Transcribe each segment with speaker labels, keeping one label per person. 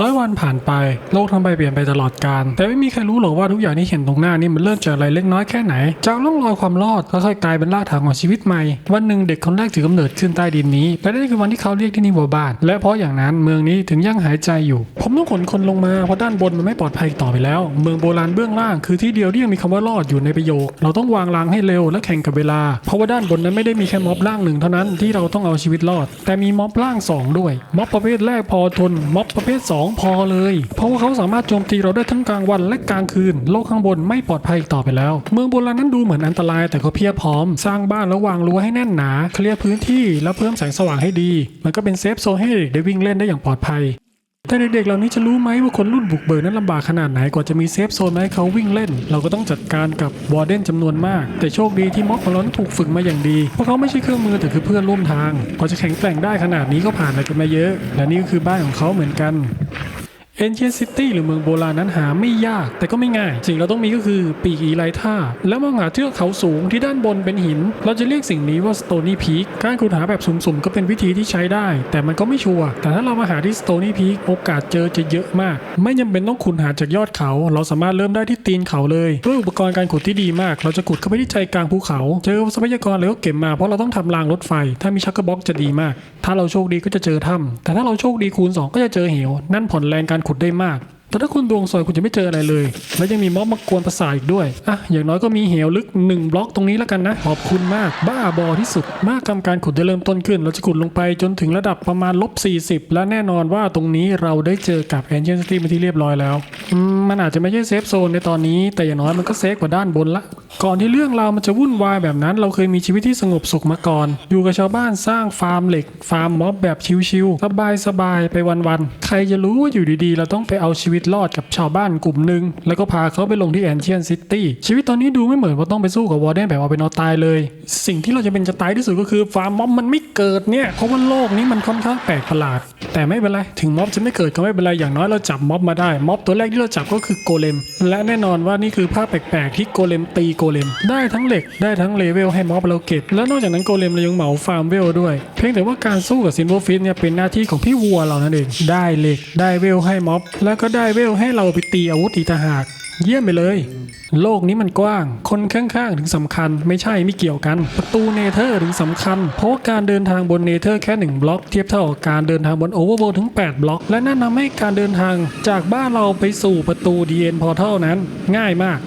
Speaker 1: Hello. วันผ่านไป โลกทำไปเปลี่ยนไปตลอดกาลแต่ไม่มีใครรู้หรอกว่าทุกอย่างที่เห็นตรงหน้านี่มันเริ่มจากอะไรเล็กน้อยแค่ไหน จากร่องรอยความรอดค่อยๆกลายเป็นรากฐานของชีวิตใหม่ วันหนึ่งเด็กคนแรกถือกำเนิดขึ้นใต้ดินนี้และนั่นคือวันที่เขาเรียกที่นี่ว่าบ้าน และเพราะอย่างนั้นเมืองนี้ถึงยังหายใจอยู่ ผมต้องขนคนลงมาเพราะด้านบนมันไม่ปลอดภัยต่อไปแล้ว เมืองโบราณเบื้องล่างคือที่เดียวที่ยังมีคำว่ารอดอยู่ในประโยค เราต้องวางรางให้เร็วและแข่งกับเวลา เพราะว่าด้านบนนั้นไม่ได้มีแค่ม็อบล่างหนึ่งเท่านั้นที่เราต้องเอาชีวิตรอด แต่มีม็อบล่างสองด้วยม็อบประเภทแรกพอทนม็อบประเภทสองพอเลย เพราะว่าเขาสามารถโจมตีเราได้ทั้งกลางวันและกลางคืน โลกข้างบนไม่ปลอดภัยอีกต่อไปแล้ว เมืองโบราณนั้นดูเหมือนอันตรายแต่ก็เพียบพร้อม สร้างบ้านแล้ววางรั้วให้แน่นหนา เคลียร์พื้นที่แล้วเพิ่มแสงสว่างให้ดี มันก็เป็นเซฟโซนให้เด็กได้วิ่งเล่นได้อย่างปลอดภัยแต่เด็กๆ เหล่านี้จะรู้ไหมว่าคนรุ่นบุกเบิกนั้นลำบากขนาดไหนกว่าจะมีเซฟโซนให้เขาวิ่งเล่น เราก็ต้องจัดการกับวอร์เดนจำนวนมาก แต่โชคดีที่ม็อบของเรานั้นถูกฝึกมาอย่างดี เพราะเขาไม่ใช่เครื่องมือแต่คือเพื่อนร่วมทาง กว่าจะแข็งแกร่งได้ขนาดนี้ก็ผ่านอะไรกันมาเยอะ และนี่ก็คือบ้านของเขาเหมือนกัน เอนเชียนซิตี้หรือเมืองโบราณนั้นหาไม่ยาก แต่ก็ไม่ง่าย สิ่งเราต้องมีก็คือปีกอีไลท่า แล้วมองหาเทือกเขาสูงที่ด้านบนเป็นหิน เราจะเรียกสิ่งนี้ว่าสโตนี่พีคการขุดหาแบบสุ่มๆ ก็เป็นวิธีที่ใช้ได้ แต่มันก็ไม่ชัวร์แต่ถ้าเรามาหาที่สโตนี่พีคโอกาสเจอจะเยอะมาก ไม่จำเป็นต้องขุดหาจากยอดเขา เราสามารถเริ่มได้ที่ตีนเขาเลยด้วยอุปกรณ์การขุดที่ดีมาก เราจะขุดเข้าไปที่ใจกลางภูเขา เจอทรัพยากรแล้วก็เก็บมาเพราะเราต้องทำรางรถไฟ ถ้ามีชักเกร์บ็อกจะดีมาก ถ้าเราโชคดีก็จะเจอถ้ำแต่ถ้าเราโชคดีคูณสองก็จะเจอเหวนั่นผ่อนแรงการขุดได้มาก แต่ถ้าคุณดวงซอยคุณจะไม่เจออะไรเลย แล้วยังมีม็อบมากวนประสาทอีกด้วย อะ อย่างน้อยก็มีเหวลึก 1 บล็อกตรงนี้แล้วกันนะ ขอบคุณมาก บ้าบอที่สุด มากกรรมการขุดได้เริ่มต้นขึ้น เราจะขุดลงไปจนถึงระดับประมาณลบ 40 และแน่นอนว่าตรงนี้เราได้เจอกับ Ancient City มาที่เรียบร้อยแล้ว มันอาจจะไม่ใช่เซฟโซนในตอนนี้ แต่อย่างน้อยมันก็เซฟกว่าด้านบนละ ก่อนที่เรื่องราวมันจะวุ่นวายแบบนั้น เราเคยมีชีวิตที่สงบสุขมาก่อน อยู่กับชาวบ้านสร้างฟาร์มเหล็ก ฟาร์มม็อบแบบชิวๆสบายๆไปวันๆ ใครจะรู้ว่าอยู่ดีๆ เราต้องไปเอาชีวิตรอดกับชาวบ้านกลุ่มหนึ่งแล้วก็พาเขาไปลงที่แอนเชียนซิตี้ชีวิตตอนนี้ดูไม่เหมือนว่าต้องไปสู้กับวอร์เดนแบบเอาเป็นอาตายเลย สิ่งที่เราจะเป็นจะตายที่สุดก็คือฟาร์มม็อบมันไม่เกิดเนี่ยเพราะว่าโลกนี้มันค่อนข้างแปลกประหลาด แต่ไม่เป็นไรถึงม็อบจะไม่เกิดก็ไม่เป็นไรอย่างน้อยเราจับม็อบมาได้ม็อบตัวแรกที่เราจับก็คือโกเลม และแน่นอนว่านี่คือภาพแปลกๆที่โกเลมตีโกเลม ได้ทั้งเหล็กได้ทั้งเลเวลให้ม็อบเราเก็บ แล้วนอกจากนั้นโกเลมเรายังเหมาฟาร์มเวลด้วย เพียงแต่ว่าการสู้กับซินโวฟิสเนี่ยเป็นหน้าที่ของพี่วัวเรานั่นเอง ได้เหล็กได้เวลให้ม็อบ แล้วก็ได้เวลให้เราไปตีอาวุธอีตาหากเยี่ยมไปเลย โลกนี้มันกว้าง คนข้างๆ ถึงสำคัญ ไม่ใช่ไม่เกี่ยวกัน ประตูเนเธอร์ถึงสำคัญ เพราะการเดินทางบนเนเธอร์แค่ 1 บล็อก เทียบเท่ากับการเดินทางบนโอเวอร์โวถึง 8 บล็อก และนั่นทำให้การเดินทางจากบ้านเราไปสู่ประตู DN Portal นั้น ง่ายมาก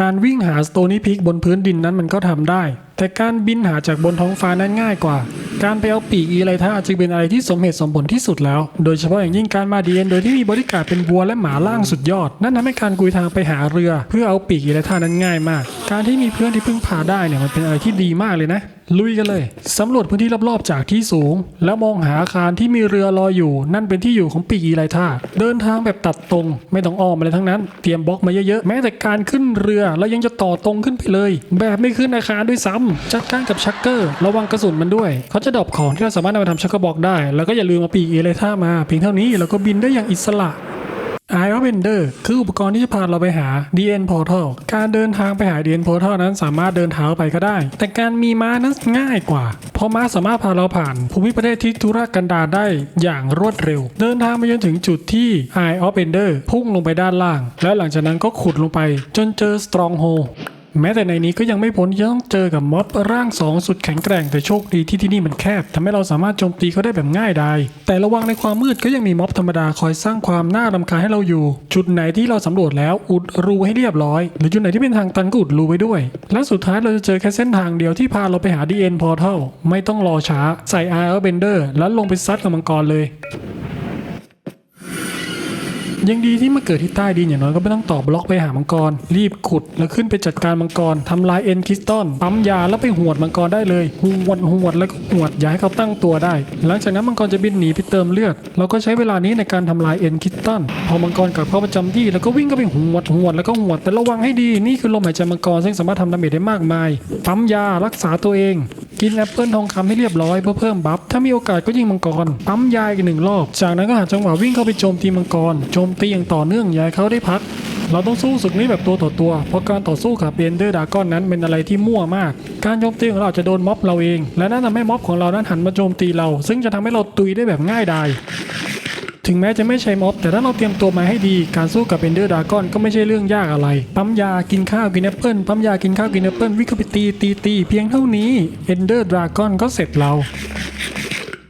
Speaker 1: การวิ่งหาสโตนี่พิกบนพื้นดินนั้นมันก็ทำได้ แต่การบินหาจากบนท้องฟ้านั้นง่ายกว่า การไปเอาปีกอีไรท่าจึงเป็นอะไรที่สมเหตุสมผลที่สุดแล้ว โดยเฉพาะอย่างยิ่งการมาดีเอ็นโดยที่มีบริการเป็นวัวและหมาล่างสุดยอด นั่นทำให้การกุยทางไปหาเรือ เพื่อเอาปีกอีไรท่านั้นง่ายมาก การที่มีเพื่อนที่พึ่งพาได้เนี่ยมันเป็นอะไรที่ดีมากเลยนะ ลุยกันเลย สำรวจพื้นที่รอบๆจากที่สูง แล้วมองหาอาคารที่มีเรือลอยอยู่ นั่นเป็นที่อยู่ของปีกอีไรท่าเดินทางแบบตัดตรง ไม่ต้องอ้อมอะไรทั้งนั้น เตรียมบล็อกมาเยอะๆ แม้แต่การขึ้นเรือแล้วยังจะต่อตรงขึ้นไปเลย แบบไม่ขึ้นอาคารด้วยซ้ำจัดการกับชักเกอร์ ระวังกระสุนมันด้วย เขาจะดรอปของที่เราสามารถนำมาทำชักเกอร์บล็อกได้ แล้วก็อย่าลืมเอาปีกอีไรท่ามา เพียงเท่านี้เราก็บินได้อย่างอิสระ Eye of Ender คืออุปกรณ์ที่จะพาเราไปหา DN Portal การเดินทางไปหา DN Portal นั้นสามารถเดินเท้าไปก็ได้ แต่การมีม้านั้นง่ายกว่า เพราะม้าสามารถพาเราผ่าน ภูมิประเทศที่ทุรกันดารได้อย่างรวดเร็ว เดินทางไปจนถึงจุดที่ Eye of Ender พุ่งลงไปด้านล่าง และหลังจากนั้นก็ขุดลงไป จนเจอ Stronghold แม้แต่ในนี้ก็ยังไม่พ้นที่จะต้องเจอกับม็อบร่างสองสุดแข็งแกร่งแต่โชคดีที่ที่นี่มันแคบทำให้เราสามารถโจมตีเขาได้แบบง่ายดายแต่ระวังในความมืดก็ยังมีม็อบธรรมดาคอยสร้างความน่ารำคาญให้เราอยู่ จุดไหนที่เราสำรวจแล้วอุดรูให้เรียบร้อย หรือจุดไหนที่เป็นทางตันก็อุดรูไว้ด้วย และสุดท้ายเราจะเจอแค่เส้นทางเดียวที่พาเราไปหา DN Portal ไม่ต้องรอช้าใส่ Air Bender แล้วลงไปซัดกับมังกรเลย ยังดีที่มาเกิดที่ใต้ดินอย่างน้อยก็ไม่ต้องต่อบล็อกไปหามังกร รีบขุดแล้วขึ้นไปจัดการมังกรทำลายเอ็นคริสตัลปั๊มยาแล้วไปหวดมังกรได้เลยหวดหวดแล้วก็หวดย่าให้เขาตั้งตัวได้ หลังจากนั้นมังกรจะบินหนีไปเติมเลือดเราก็ใช้เวลานี้ในการทำลายเอ็นคริสตัลพอมังกรกลับเข้าประจำที่แล้วก็วิ่งเข้าไปหวดหวดแล้วก็หวดแต่ระวังให้ดีนี่คือลมหายใจมังกรซึ่งสามารถทำดาเมจได้มากมายปั๊มยารักษาตัวเอง กินแอปเปิลทองคำให้เรียบร้อยเพื่อเพิ่มบัฟถ้ามีโอกาสก็ยิงมังกรปั๊มยายกันหนึ่งรอบ จากนั้นก็หาจังหวะวิ่งเข้าไปโจมตีมังกรโจมตีอย่างต่อเนื่องยายเขาได้พัก เราต้องสู้ศึกนี้แบบตัวต่อตัว เพราะการต่อสู้กับเบนเดอร์ดากอนนั้นเป็นอะไรที่มั่วมาก การโจมตีของเราจะโดนม็อบเราเอง และนั่นทำให้ม็อบของเรานั้นหันมาโจมตีเรา ซึ่งจะทำให้เราตุยได้แบบง่ายดาย ถึงแม้จะไม่ใช่ม็อบ แต่ถ้าเราเตรียมตัวมาให้ดี การสู้กับเอนเดอร์ดากอนก็ไม่ใช่เรื่องยากอะไร ปั๊มยากินข้าวกินแอปเปิลปั๊มยากินข้าวกินแอปเปิลวิ่งเข้าไปตีตีตีเพียงเท่านี้เอนเดอร์ดากอนก็เสร็จเรา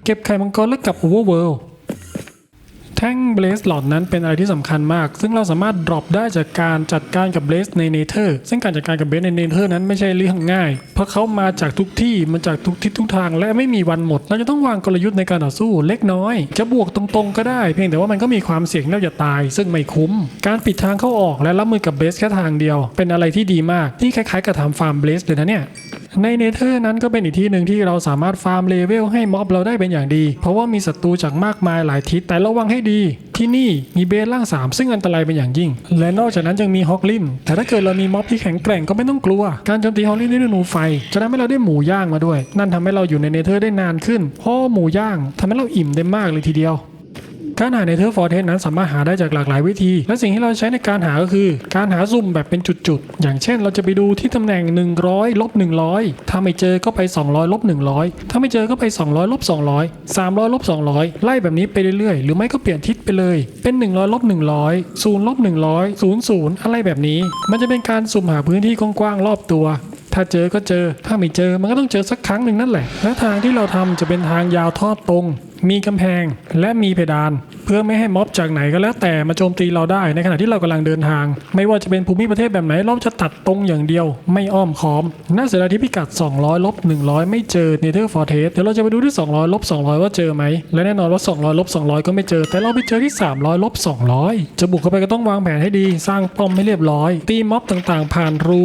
Speaker 1: เก็บไข่มังกรแล้วกลับโอเวอร์เวิลด์ แท่งเบลสหลอดนั้นเป็นอะไรที่สำคัญมาก ซึ่งเราสามารถดรอปได้จากการจัดการกับเบลสในเนเธอร์ซึ่งการจัดการกับเบลสในเนเธอร์นั้นไม่ใช่เรื่องง่าย เพราะเขามาจากทุกที่มาจากทุกทิศทุกทาง และไม่มีวันหมด เราจะต้องวางกลยุทธ์ในการต่อสู้เล็กน้อย จะบวกตรงๆ ก็ได้ เพียงแต่ว่ามันก็มีความเสี่ยงที่เราจะตาย ซึ่งไม่คุ้ม การปิดทางเข้าออกและรับมือกับเบลสแค่ทางเดียว เป็นอะไรที่ดีมากที่คล้ายๆกับทำฟาร์มเบลสเลยนะเนี่ย ในเนเธอร์นั้นก็เป็นอีกที่หนึ่งที่เราสามารถฟาร์มเลเวลให้ม็อบเราได้เป็นอย่างดี เพราะว่ามีศัตรูจากมากมายหลายทิศแต่ระวังให้ดี ที่นี่มีเบสล่าง 3 ซึ่งอันตรายเป็นอย่างยิ่ง และนอกจากนั้นยังมีฮอกลินแต่ถ้าเกิดเรามีม็อบที่แข็งแกร่งก็ไม่ต้องกลัว การโจมตีฮอกลินด้วยหนูไฟ จะทำให้เราได้หมูย่างมาด้วย นั่นทำให้เราอยู่ในเนเธอร์ได้นานขึ้นเพราะหมูย่างทำให้เราอิ่มได้มากเลยทีเดียว การหาในเทอร์ฟอร์เทสนั้นสามารถหาได้จากหลากหลายวิธี และสิ่งที่เราใช้ในการหาก็คือ การหาซุ่มแบบเป็นจุดๆ อย่างเช่นเราจะไปดูที่ตำแหน่ง 100ลบ100 ถ้าไม่เจอก็ไป 200ลบ100 ถ้าไม่เจอก็ไป 200ลบ200 300ลบ200 ไล่แบบนี้ไปเรื่อยๆ หรือไม่ก็เปลี่ยนทิศไปเลย เป็น 100ลบ100 0ลบ100 0 0 อะไรแบบนี้ มันจะเป็นการสุ่มหาพื้นที่กว้างๆรอบตัวถ้าเจอก็เจอ ถ้าไม่เจอมันก็ต้องเจอสักครั้งหนึ่งนั่นแหละ และทางที่เราทำจะเป็นทางยาวทอดตรง มีกำแพงและมีเพดาน เพื่อไม่ให้ม็อบจากไหนก็แล้วแต่มาโจมตีเราได้ในขณะที่เรากำลังเดินทาง ไม่ว่าจะเป็นภูมิประเทศแบบไหนเราจะตัดตรงอย่างเดียว ไม่อ้อมค้อม น่าเสียดายที่พิกัด 200ลบ100 ไม่เจอเนเธอร์ฟอร์เทสเดี๋ยวเราจะไปดูที่ 200ลบ200 ว่าเจอไหม และแน่นอนว่า 200ลบ200 ก็ไม่เจอ แต่เราไปเจอที่ 300ลบ200 จะบุกเข้าไปก็ต้องวางแผนให้ดี สร้างป้อมให้เรียบร้อย ตีม็อบต่างๆ ผ่านรู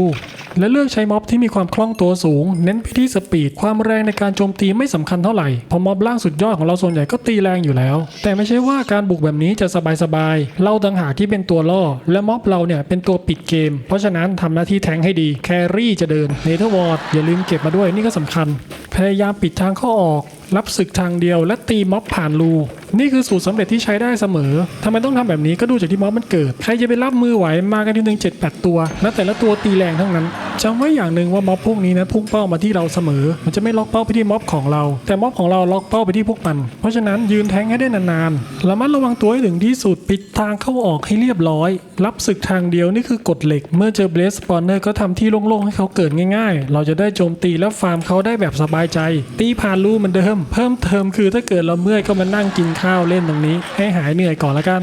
Speaker 1: และเลือกใช้ม็อบที่มีความคล่องตัวสูง เน้นไปที่สปีด ความแรงในการโจมตีไม่สำคัญเท่าไหร่เพราะม็อบล่างสุดยอดของเราส่วนใหญ่ก็ตีแรงอยู่แล้ว แต่ไม่ใช่ว่าการบุกแบบนี้จะสบายๆเราต่างหากที่เป็นตัวล่อ และม็อบเราเนี่ยเป็นตัวปิดเกม เพราะฉะนั้นทำหน้าที่แทงให้ดีแครี่จะเดินเนเธอร์วอร์ดอย่าลืมเก็บมาด้วยนี่ก็สำคัญ พยายามปิดทางเข้าออก รับศึกทางเดียว และตีม็อบผ่านรู นี่คือสูตรสำเร็จที่ใช้ได้เสมอทำไมต้องทำแบบนี้ก็ดูจากที่ม็อบมันเกิด ใครจะไปรับมือไหวมากันทีหนึ่งเจ็ดแปดตัว และแต่ละตัวตีแรงทั้งนั้นจำไว้อย่างหนึ่งว่าม็อบพวกนี้นะพุ่งเป้ามาที่เราเสมอ มันจะไม่ล็อกเป้าไปที่ม็อบของเรา แต่ม็อบของเราล็อกเป้าไปที่พวกมัน เพราะฉะนั้นยืนแทงให้ได้นานๆระมัดระวังตัวให้ถึงที่สุดปิดทางเข้าออกให้เรียบร้อย รับศึกทางเดียวนี่คือกฎเหล็ก เมื่อเจอเบสสปอนเนอร์ก็ทำที่โล่งๆให้เขาเกิดง่ายๆ เราจะได้โจมตีและฟาร์มเขาได้แบบสบายใจ ตีผ่านรูเหมือนเดิมเพิ่มเติมคือถ้าเกิดเราเมื่อยก็มานั่งกินข้าวเล่นตรงนี้ ให้หายเหนื่อยก่อนละกัน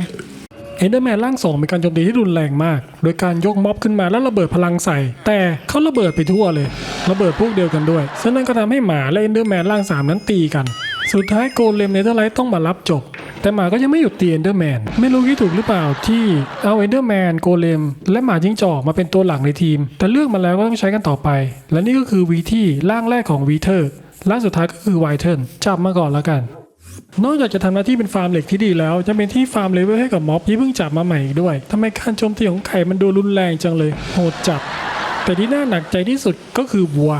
Speaker 1: เอนเดอร์แมนร่างสองเป็นการโจมตีที่รุนแรงมาก โดยการยกม็อบขึ้นมาแล้วระเบิดพลังใส่ แต่เขาระเบิดไปทั่วเลย ระเบิดพวกเดียวกันด้วยซึ่งนั่นก็ทำให้หมาและเอนเดอร์แมนร่างสามนั้นตีกัน สุดท้ายโกเลมเนเธอร์ไลท์ต้องมารับจบ แต่หมาก็ยังไม่หยุดตีเอนเดอร์แมน ไม่รู้คิดถูกหรือเปล่าที่เอาเอนเดอร์แมนโกเลมและหมาจิ้งจอกมาเป็นตัวหลักในทีม แต่เลือกมาแล้วก็ต้องใช้กันต่อไป และนี่ก็คือวีที่ร่างแรกของวีเทอร์ ร่างสุดท้ายก็คือไวเทิร์นจับมาก่อนแล้วกัน นอกจากจะทำหน้าที่เป็นฟาร์มเหล็กที่ดีแล้วจะเป็นที่ฟาร์มเลเวลให้กับม็อบที่เพิ่งจับมาใหม่อีกด้วยทำไมการโจมตีของไข่มันดูรุนแรงจังเลย โหดจัดแต่ที่น่าหนักใจที่สุดก็คือบัว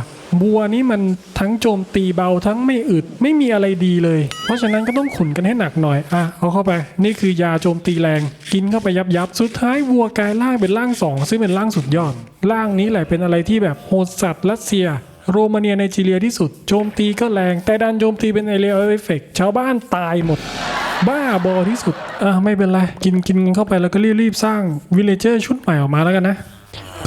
Speaker 1: บัวนี่มันทั้งโจมตีเบาทั้งไม่อึดไม่มีอะไรดีเลย เพราะฉะนั้นก็ต้องขุนกันให้หนักหน่อยอะเอาเข้าไป นี่คือยาโจมตีแรง กินเข้าไปยับยับสุดท้ายวัวกลายร่างเป็นร่างสองซึ่งเป็นร่างสุดยอดร่างนี้แหละเป็นอะไรที่แบบโหดสัตว์รัสเซีย โรมาเนียไนจีเรียที่สุด โจมตีก็แรง แต่ดันโจมตีเป็นไอเรียเอฟเฟกชาวบ้านตายหมด บ้าบอที่สุดอะไม่เป็นไร กินกินกันเข้าไปแล้วก็รีบๆสร้างวิลเลเจอร์ชุดใหม่ออกมาแล้วกันนะ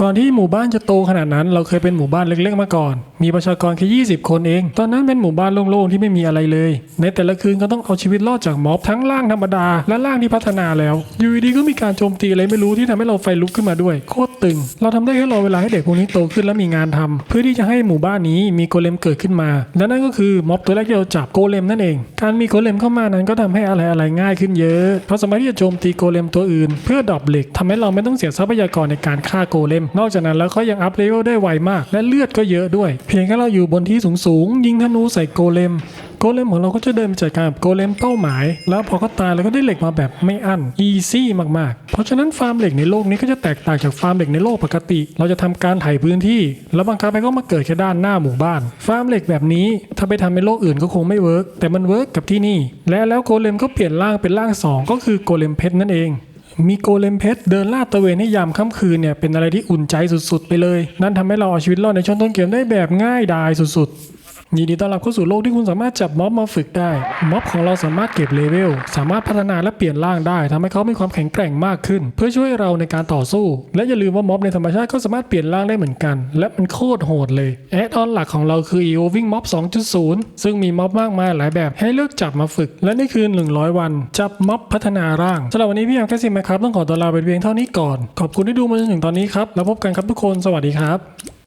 Speaker 1: ก่อนที่หมู่บ้านจะโตขนาดนั้น เราเคยเป็นหมู่บ้านเล็กๆมาก่อน มีประชากรแค่ 20 คนเอง ตอนนั้นเป็นหมู่บ้านโล่งๆที่ไม่มีอะไรเลย ในแต่ละคืนก็ต้องเอาชีวิตรอดจากม็อบทั้งล่างธรรมดา และล่างที่พัฒนาแล้ว อยู่ดีก็มีการโจมตีอะไรไม่รู้ที่ทำให้เราไฟลุกขึ้นมาด้วยโคตรตึง เราทำได้แค่รอเวลาให้เด็กพวกนี้โตขึ้นและมีงานทำเพื่อที่จะให้หมู่บ้านนี้มีโกเลมเกิดขึ้นมา และนั่นก็คือม็อบตัวแรกที่เราจับโกเลมนั่นเอง การมีโกเลมเข้ามานั้นก็ทำให้อะไรอะไรๆง่ายขึ้นเยอะเพราะสามารถที่จะโจมตีโกเลมตัวอื่น เพื่อดรอปเหล็กทำให้เราไม่ต้องเสียทรัพยากรในการฆ่าโกเลม นอกจากนั้นแล้วเขายังอัพเลเวลได้ไวมาก และเลือดก็เยอะด้วยเพียงแค่เราอยู่บนที่สูงๆยิงธนูใส่โกเลม โกเลมของเราก็จะเดินไปจัดการกับโกเลมเป้าหมาย แล้วพอเขาตายเราก็ได้เหล็กมาแบบไม่อั้นอีซี่มากๆ เพราะฉะนั้นฟาร์มเหล็กในโลกนี้ก็จะแตกต่างจากฟาร์มเหล็กในโลกปกติ เราจะทำการไถ่พื้นที่ แล้วบางครั้งไปก็มาเกิดแค่ด้านหน้าหมู่บ้าน ฟาร์มเหล็กแบบนี้ถ้าไปทำในโลกอื่นก็คงไม่เวิร์กแต่มันเวิร์กกับที่นี่ และแล้วโกเลมก็เปลี่ยนร่างเป็นร่างสองก็คือโกเลมเพชรนั่นเอง มีโกเลมเพชรเดินลาดตะเวนให้ยามค่ำคืนเนี่ยเป็นอะไรที่อุ่นใจสุดๆ ไปเลย นั่นทำให้เราเอาชีวิตรอดในช่วงต้นเกมได้แบบง่ายดายสุดๆ ยินดีต้อนรับเข้าสู่โลกที่คุณสามารถจับม็อบมาฝึกได้ ม็อบของเราสามารถเก็บเลเวล สามารถพัฒนาและเปลี่ยนร่างได้ทำให้เขามีความแข็งแกร่งมากขึ้น เพื่อช่วยเราในการต่อสู้ และอย่าลืมว่าม็อบในธรรมชาติก็สามารถเปลี่ยนร่างได้เหมือนกัน และมันโคตรโหดเลย แอดออนหลักของเราคือ Evolving Mob 2.0 ซึ่งมีม็อบมากมายหลายแบบให้เลือกจับมาฝึก และนี่คือ 100 วัน จับม็อบพัฒนาร่างสำหรับวันนี้พี่แอมแคสซิมครับต้องขอตัวลาไปเพียงเท่านี้ก่อน ขอบคุณที่ดูมาจนถึงตอนนี้ครับแล้วพบกันครับทุกคนสวัสดีครับ